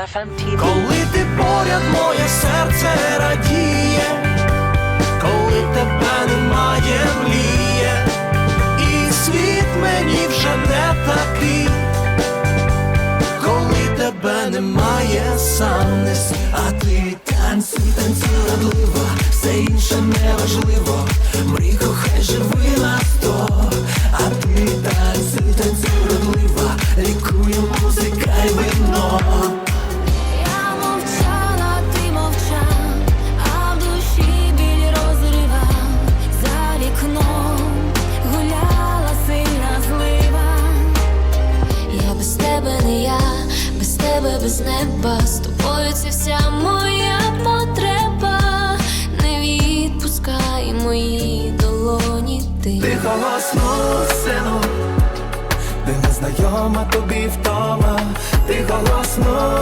FM TV. Коли ти поряд, моє серце радіє. з неба, з тобою це вся моя потреба, не відпускай мої долоні ти. Тихо сину, де незнайома тобі втома, ти голосно.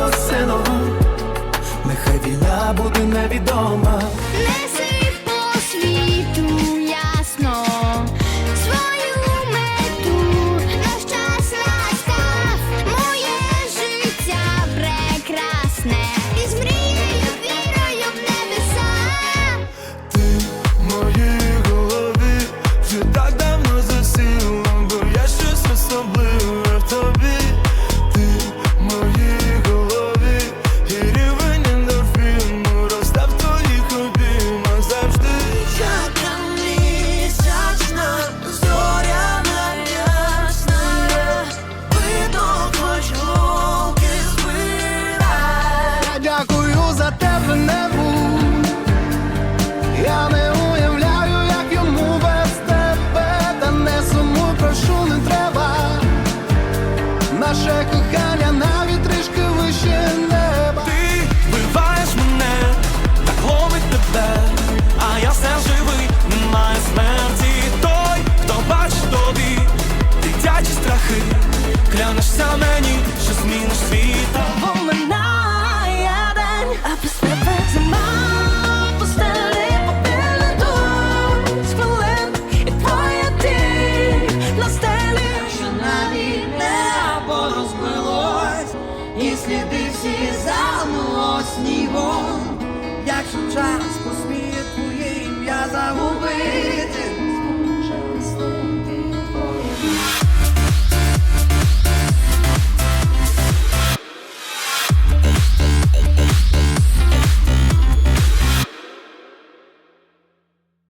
земля навіть трішки вище неба. Ти вбиваєш мене, так ловить тебе, а я все живий, немає смерті. Той, хто бачить тобі, дитячі страхи, клянешся мені, що зміниш світ.